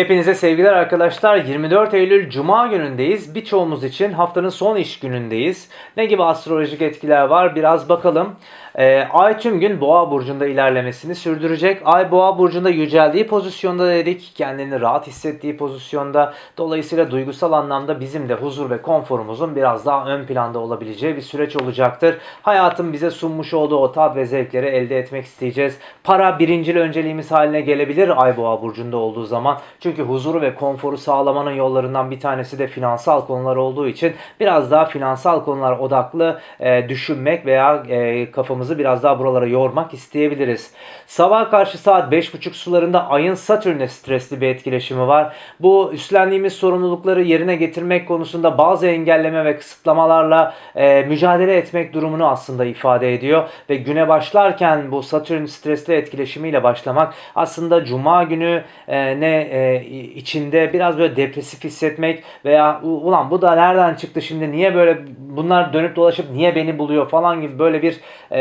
Hepinize sevgiler arkadaşlar. 24 Eylül Cuma günündeyiz. Birçoğumuz için haftanın son iş günündeyiz. Ne gibi astrolojik etkiler var biraz bakalım. Ee, Ay tüm gün Boğa burcunda ilerlemesini sürdürecek. Ay Boğa burcunda yüceldiği pozisyonda dedik. Kendini rahat hissettiği pozisyonda. Dolayısıyla duygusal anlamda bizim de huzur ve konforumuzun biraz daha ön planda olabileceği bir süreç olacaktır. Hayatın bize sunmuş olduğu o tat ve zevkleri elde etmek isteyeceğiz. Para birincil önceliğimiz haline gelebilir Ay Boğa burcunda olduğu zaman. Çünkü huzuru ve konforu sağlamanın yollarından bir tanesi de finansal konular olduğu için biraz daha finansal konular odaklı e, düşünmek veya e, kafamızı biraz daha buralara yormak isteyebiliriz. Sabah karşı saat 5.30 sularında ayın Satürn'e stresli bir etkileşimi var. Bu üstlendiğimiz sorumlulukları yerine getirmek konusunda bazı engelleme ve kısıtlamalarla e, mücadele etmek durumunu aslında ifade ediyor. Ve güne başlarken bu Satürn stresli etkileşimiyle başlamak aslında Cuma günü e, ne e, içinde biraz böyle depresif hissetmek veya "U- ulan bu da nereden çıktı şimdi niye böyle bunlar dönüp dolaşıp niye beni buluyor falan gibi böyle bir e,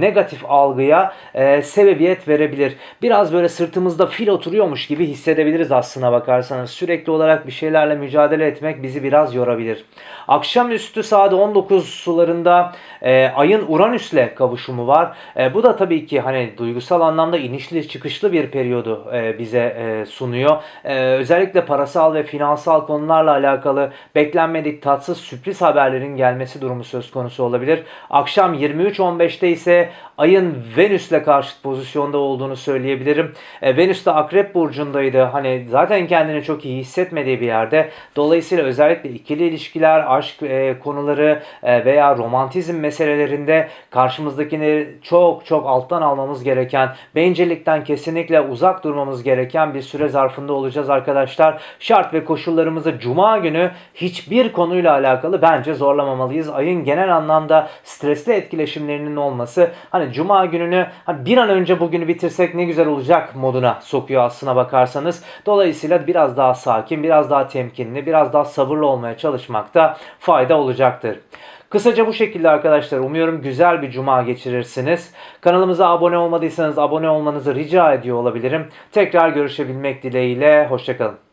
negatif algıya e, sebebiyet verebilir. Biraz böyle sırtımızda fil oturuyormuş gibi hissedebiliriz aslına bakarsanız. Sürekli olarak bir şeylerle mücadele etmek bizi biraz yorabilir. Akşamüstü saat 19 sularında e, ayın Uranüs'le kavuşumu var. E, bu da tabii ki hani duygusal anlamda inişli çıkışlı bir periyodu e, bize e, sunuyor. E, özellikle parasal ve finansal konularla alakalı beklenmedik tatsız sürpriz haberlerin gelmesi durumu söz konusu olabilir. Akşam 23.15'te ise ayın Venüs'le karşıt pozisyonda olduğunu söyleyebilirim. E, Venüs de Akrep burcundaydı. Hani zaten kendini çok iyi hissetmediği bir yerde. Dolayısıyla özellikle ikili ilişkiler, aşk e, konuları e, veya romantizm meselelerinde karşımızdakini çok çok alttan almamız gereken, bencillikten kesinlikle uzak durmamız gereken bir süre zarfında olacağız arkadaşlar. Şart ve koşullarımızı cuma günü hiçbir konuyla alakalı bence zorlamamalıyız. Ayın genel anlamda stresli etkileşimlerinin olması hani cuma gününü bir an önce bugünü bitirsek ne güzel olacak moduna sokuyor aslına bakarsanız. Dolayısıyla biraz daha sakin, biraz daha temkinli, biraz daha sabırlı olmaya çalışmakta fayda olacaktır. Kısaca bu şekilde arkadaşlar. Umuyorum güzel bir cuma geçirirsiniz. Kanalımıza abone olmadıysanız abone olmanızı rica ediyor olabilirim. Tekrar görüşebilmek dileğiyle. Hoşçakalın.